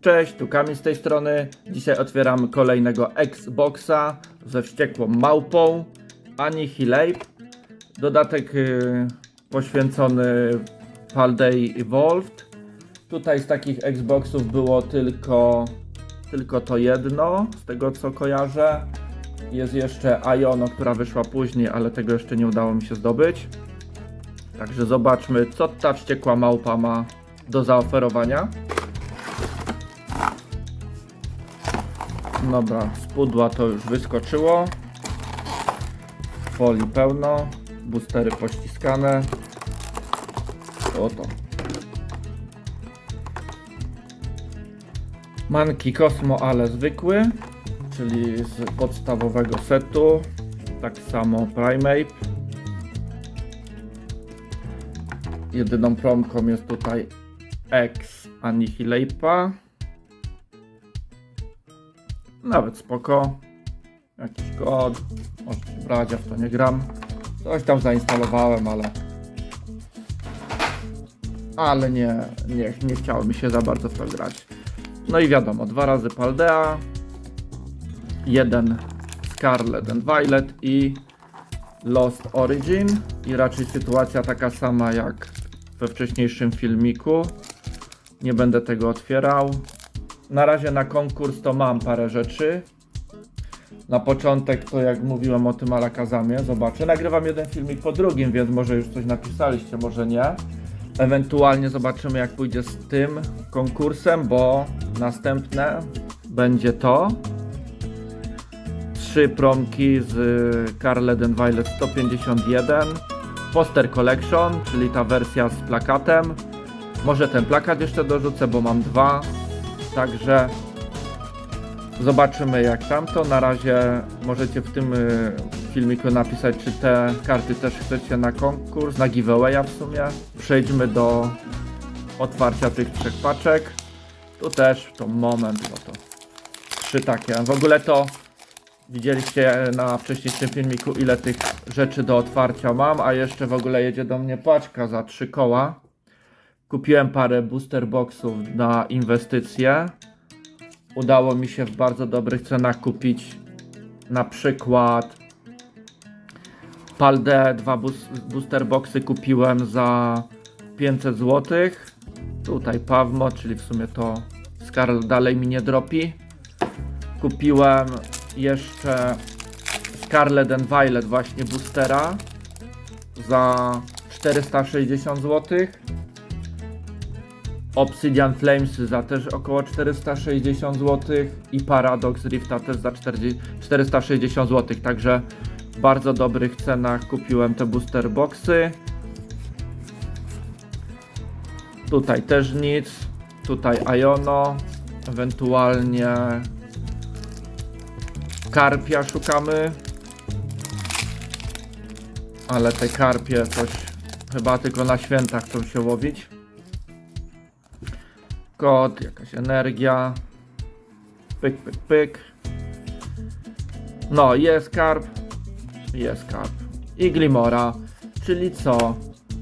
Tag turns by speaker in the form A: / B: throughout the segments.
A: Cześć, tu Kamil z tej strony. Dzisiaj otwieramy kolejnego Xboxa ze wściekłą małpą Annihilate. Dodatek y, poświęcony Paldei Evolved. Tutaj z takich Xboxów było tylko, tylko to jedno, z tego co kojarzę. Jest jeszcze Iono, która wyszła później, ale tego jeszcze nie udało mi się zdobyć. Także zobaczmy, co ta wściekła małpa ma do zaoferowania. Dobra, z pudła to już wyskoczyło. Folii pełno. Boostery pościskane. Oto. Manki Cosmo, ale zwykły, czyli z podstawowego setu. Tak samo Primate. Jedyną promką jest tutaj X Annihilapa. Nawet spoko. Jakiś kod. Możecie brać, ja w to nie gram. Coś tam zainstalowałem, ale. Ale nie, nie, nie chciało mi się za bardzo w to grać. No i wiadomo, dwa razy Paldea. Jeden Scarlet and Violet i Lost Origin. I raczej sytuacja taka sama jak we wcześniejszym filmiku. Nie będę tego otwierał. Na razie na konkurs to mam parę rzeczy. Na początek to jak mówiłem o tym Alakazamie, zobaczę. Nagrywam jeden filmik po drugim, więc może już coś napisaliście, może nie. Ewentualnie zobaczymy jak pójdzie z tym konkursem, bo następne będzie to. Trzy promki z Carlet and Violet 151. Poster Collection, czyli ta wersja z plakatem. Może ten plakat jeszcze dorzucę, bo mam dwa. Także zobaczymy jak tamto. Na razie możecie w tym y, filmiku napisać, czy te karty też chcecie na konkurs, na giveawaya w sumie. Przejdźmy do otwarcia tych trzech paczek. Tu też to moment, bo to trzy takie. W ogóle to widzieliście na wcześniejszym filmiku, ile tych rzeczy do otwarcia mam, a jeszcze w ogóle jedzie do mnie paczka za trzy koła. Kupiłem parę booster boxów na inwestycje. Udało mi się w bardzo dobrych cenach kupić na przykład Palde, dwa booster boxy kupiłem za 500 zł. Tutaj Pawmo, czyli w sumie to Skarl dalej mi nie dropi. Kupiłem jeszcze Scarlet and Violet właśnie boostera za 460 zł. Obsidian Flames za też około 460 zł i Paradox Rifta też za 40, 460 zł, także w bardzo dobrych cenach kupiłem te booster boxy. Tutaj też nic, tutaj Iono, ewentualnie Karpia szukamy. Ale te karpie coś chyba tylko na święta chcą się łowić. Kod, jakaś energia. Pyk, pyk, pyk. No, jest karp. Jest karp. I Glimora. Czyli co?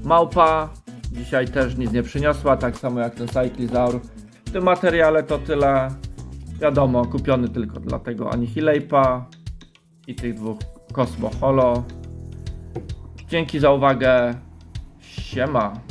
A: Małpa dzisiaj też nic nie przyniosła, tak samo jak ten Cyclizaur. W tym materiale to tyle. Wiadomo, kupiony tylko dla tego i tych dwóch Cosmo Holo. Dzięki za uwagę. Siema.